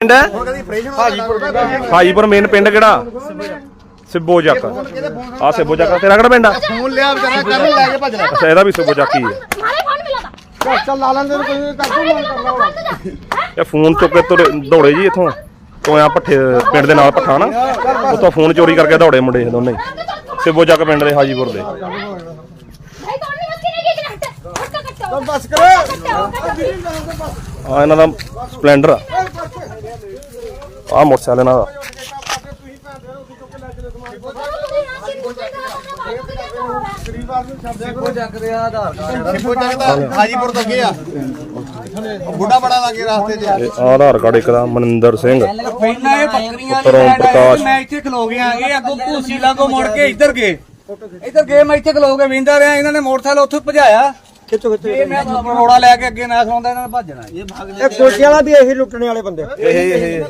ਪਿੰਡ ਹੈ? ਹਾਜੀਪੁਰ ਮੇਨ ਪਿੰਡ ਕਿਹੜਾ? ਸਿੱਬੋ ਚੱਕ ਆ ਸਿੱਬੋ ਚੱਕ ਤੇਰਾ ਕਿਹੜਾ ਪਿੰਡ ਆ? ਫੋਨ ਲਿਆ ਵਿਚਾਰਾ ਕਰਨ ਲੈ ਕੇ ਭੱਜਣਾ। ਅੱਛਾ ਇਹਦਾ ਵੀ ਸਿੱਬੋ ਚੱਕ ਹੀ ਹੈ। ਮਾਰੇ ਫੋਨ ਮਿਲਾ ਦਾ ਚੱਲ ਲਾ ਲੈਂਦੇ ਨੇ ਕੋਈ ਹੁਣ ਇਹ ਫੋਨ ਚੁੱਕ ਕੇ ਤੁਰੇ- ਦੌੜੇ ਜੀ ਇਥੋਂ। ਟੋਇਆ ਪੱਠੇ ਪਿੰਡ ਦੇ ਨਾਲ ਪੱਠਾ ਨਾ। ਉਤੋਂ ਫੋਨ ਚੋਰੀ ਕਰਕੇ ਦੌੜੇ ਮੁੰਡੇ ਇਹ ਦੋਨੇ। ਸਿੱਬੋ ਚੱਕ ਪਿੰਡ ਦੇ ਹਾਜੀਪੁਰ ਦੇ। ਭਾਈ ਕੌਣ ਨਹੀਂ ਮਸਕੀ ਨਹੀਂ ਕੀ ਹਟ ਹਟ ਕੱਟੋ ਬਸ ਕਰ। ਆ ਇਹਨਾਂ ਦਾ ਸਪਲੈਂਡਰ ਆ। ਆ ਮੋਟਰਸਾਈਕਲ ਇਹਨਾਂ ਦਾ। ਸਿੱਪੋ ਚੱਕਦਾ ਹਾਜੀਪੁਰ ਤੋਂ ਗਿਆ ਬੁੱਢਾ ਬੜਾ ਲੱਗੇ ਰਾਸਤੇ 'ਚ ਇਹ ਆਧਾਰ ਕਾਰਡ ਇੱਕ ਦਾ ਮਨਿੰਦਰ ਸਿੰਘ। ਪਹਿਲਾਂ ਇਹ ਬੱਕਰੀਆਂ ਪੁੱਤਰ ਓਮ ਪ੍ਰਕਾਸ਼। ਮੈਂ ਇੱਥੇ ਖਲੋ ਗਿਆ ਇਹ ਅੱਗੋਂ ਭੂਸੀ ਲਾਗੋ ਮੁੜ ਕੇ ਇੱਧਰ ਗਏ ਇੱਧਰ ਗਏ ਮੈਂ ਇੱਥੇ ਖਲੋ ਕੇ ਵਿੰਦਾ ਰਿਹਾ ਇਹਨਾਂ ਨੇ ਮੋਟਰਸਾਈਕਲ ਉੱਥੋਂ ਭਜਾਇਆ। ਖਿੱਚੋ ਖਿੱਚੋ ਇਹ ਮੈਂ ਰੋੜਾ ਲੈ ਕੇ ਅੱਗੇ ਨਾ ਸੌਂਦਾ ਇਹਨਾਂ ਨੇ ਭੱਜਣਾ ਇਹ ਕੁਲਚੇ ਵਾਲਾ ਵੀ ਇਹੀ ਲੁੱਟਣੇ ਵਾਲੇ ਬੰਦੇ ਇਹ। ਇਹ ਇਹ।